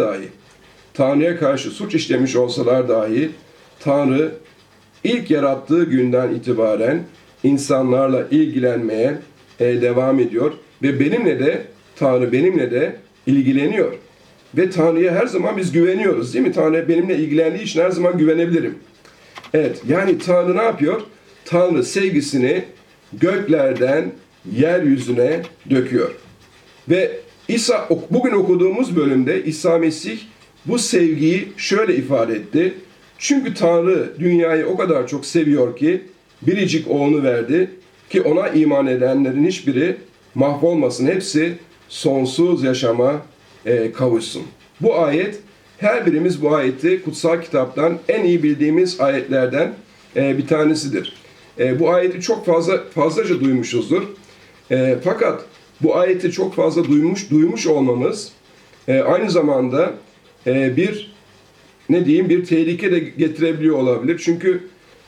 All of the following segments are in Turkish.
dahi, Tanrı'ya karşı suç işlemiş olsalar dahi, Tanrı ilk yarattığı günden itibaren insanlarla ilgilenmeye e, devam ediyor ve benimle de Tanrı benimle de ilgileniyor. Ve Tanrı'ya her zaman biz güveniyoruz değil mi? Tanrı benimle ilgilendiği için her zaman güvenebilirim. Evet yani Tanrı ne yapıyor? Tanrı sevgisini göklerden yeryüzüne döküyor. Ve İsa bugün okuduğumuz bölümde İsa Mesih bu sevgiyi şöyle ifade etti. Çünkü Tanrı dünyayı o kadar çok seviyor ki biricik oğlunu verdi ki ona iman edenlerin hiçbiri mahvolmasın. Hepsi sonsuz yaşama e, kavuşsun. Bu ayet her birimiz bu ayeti kutsal kitaptan en iyi bildiğimiz ayetlerden e, bir tanesidir. E, bu ayeti çok fazla fazlaca duymuşuzdur. E, fakat bu ayeti çok fazla duymuş duymuş olmamız e, aynı zamanda e, bir ne diyeyim bir tehlike de getirebiliyor olabilir. Çünkü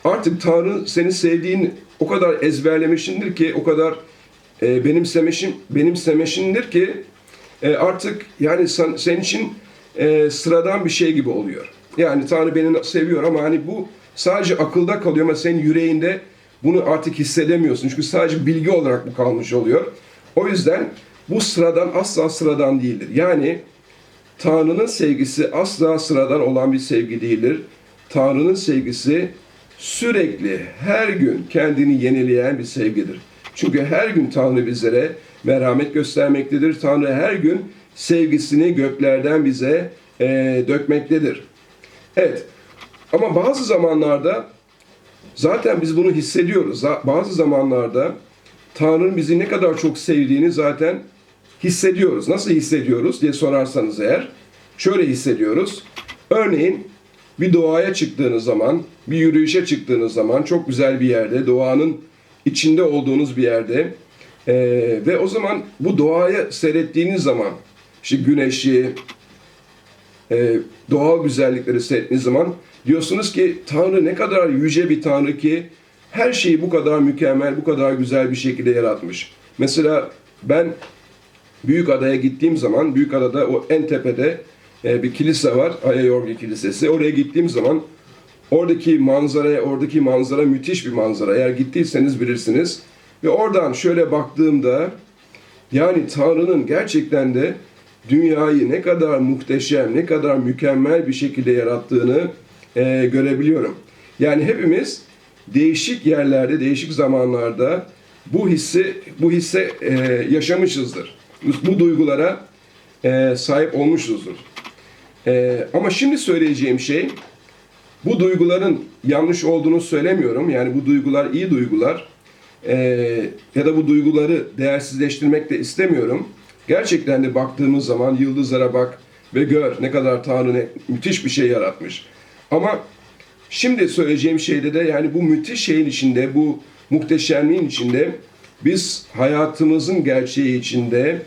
artık Tanrı seni sevdiğini o kadar ezberlemişindir ki o kadar e, benimsemişin benimsemişindir ki e, artık yani sen, senin için e, sıradan bir şey gibi oluyor. Yani Tanrı beni seviyor ama hani bu sadece akılda kalıyor ama senin yüreğinde bunu artık hissedemiyorsun. Çünkü sadece bilgi olarak bu kalmış oluyor. O yüzden bu sıradan asla sıradan değildir. Yani Tanrı'nın sevgisi asla sıradan olan bir sevgi değildir. Tanrı'nın sevgisi sürekli her gün kendini yenileyen bir sevgidir. Çünkü her gün Tanrı bizlere merhamet göstermektedir. Tanrı her gün sevgisini göklerden bize e, dökmektedir. Evet ama bazı zamanlarda zaten biz bunu hissediyoruz. Bazı zamanlarda Tanrı'nın bizi ne kadar çok sevdiğini zaten hissediyoruz. Nasıl hissediyoruz diye sorarsanız eğer şöyle hissediyoruz. Örneğin bir doğaya çıktığınız zaman, bir yürüyüşe çıktığınız zaman çok güzel bir yerde, doğanın içinde olduğunuz bir yerde e, ve o zaman bu doğayı seyrettiğiniz zaman işte güneşi, e, doğal güzellikleri seyrettiğiniz zaman diyorsunuz ki Tanrı ne kadar yüce bir Tanrı ki her şeyi bu kadar mükemmel, bu kadar güzel bir şekilde yaratmış. Mesela ben Büyük Adaya gittiğim zaman, Büyük Adada o en tepede e, bir kilise var, Ayayorgi Kilisesi. Oraya gittiğim zaman oradaki manzaraya, oradaki manzara müthiş bir manzara. Eğer gittiyseniz bilirsiniz. Ve oradan şöyle baktığımda yani Tanrı'nın gerçekten de dünyayı ne kadar muhteşem, ne kadar mükemmel bir şekilde yarattığını e, görebiliyorum. Yani hepimiz değişik yerlerde, değişik zamanlarda bu hissi, bu hisse e, yaşamışızdır. Bu duygulara e, sahip olmuşuzdur. E, ama şimdi söyleyeceğim şey, bu duyguların yanlış olduğunu söylemiyorum. Yani bu duygular iyi duygular. E, ya da bu duyguları değersizleştirmek de istemiyorum. Gerçekten de baktığımız zaman yıldızlara bak ve gör ne kadar Tanrı ne, müthiş bir şey yaratmış. Ama şimdi söyleyeceğim şeyde de yani bu müthiş şeyin içinde, bu muhteşemliğin içinde biz hayatımızın gerçeği içinde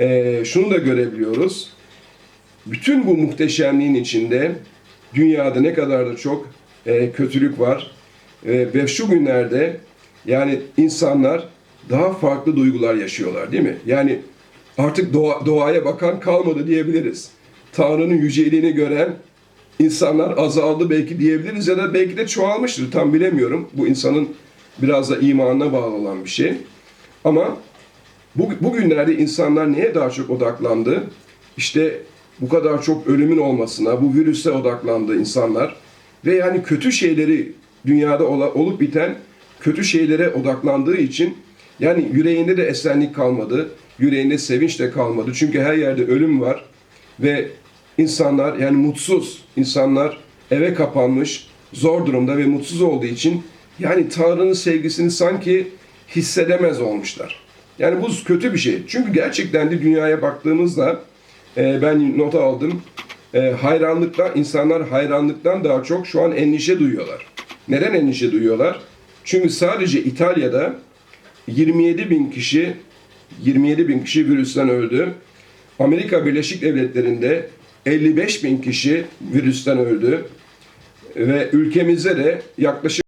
e, şunu da görebiliyoruz. Bütün bu muhteşemliğin içinde dünyada ne kadar da çok e, kötülük var. E, ve şu günlerde yani insanlar daha farklı duygular yaşıyorlar değil mi? Yani artık doğa, doğaya bakan kalmadı diyebiliriz. Tanrı'nın yüceliğini gören insanlar azaldı belki diyebiliriz ya da belki de çoğalmıştır tam bilemiyorum. Bu insanın biraz da imanına bağlı olan bir şey. Ama bu, bugünlerde insanlar neye daha çok odaklandı? İşte bu kadar çok ölümün olmasına, bu virüse odaklandı insanlar. Ve yani kötü şeyleri dünyada olup biten kötü şeylere odaklandığı için yani yüreğinde de esenlik kalmadı, yüreğinde sevinç de kalmadı. Çünkü her yerde ölüm var ve insanlar yani mutsuz, insanlar eve kapanmış, zor durumda ve mutsuz olduğu için yani Tanrı'nın sevgisini sanki hissedemez olmuşlar. Yani bu kötü bir şey. Çünkü gerçekten de dünyaya baktığımızda e, ben nota aldım. E, hayranlıkla insanlar hayranlıktan daha çok şu an endişe duyuyorlar. Neden endişe duyuyorlar? Çünkü sadece İtalya'da 27 bin kişi 27 bin kişi virüsten öldü. Amerika Birleşik Devletleri'nde 55 bin kişi virüsten öldü. Ve ülkemizde de yaklaşık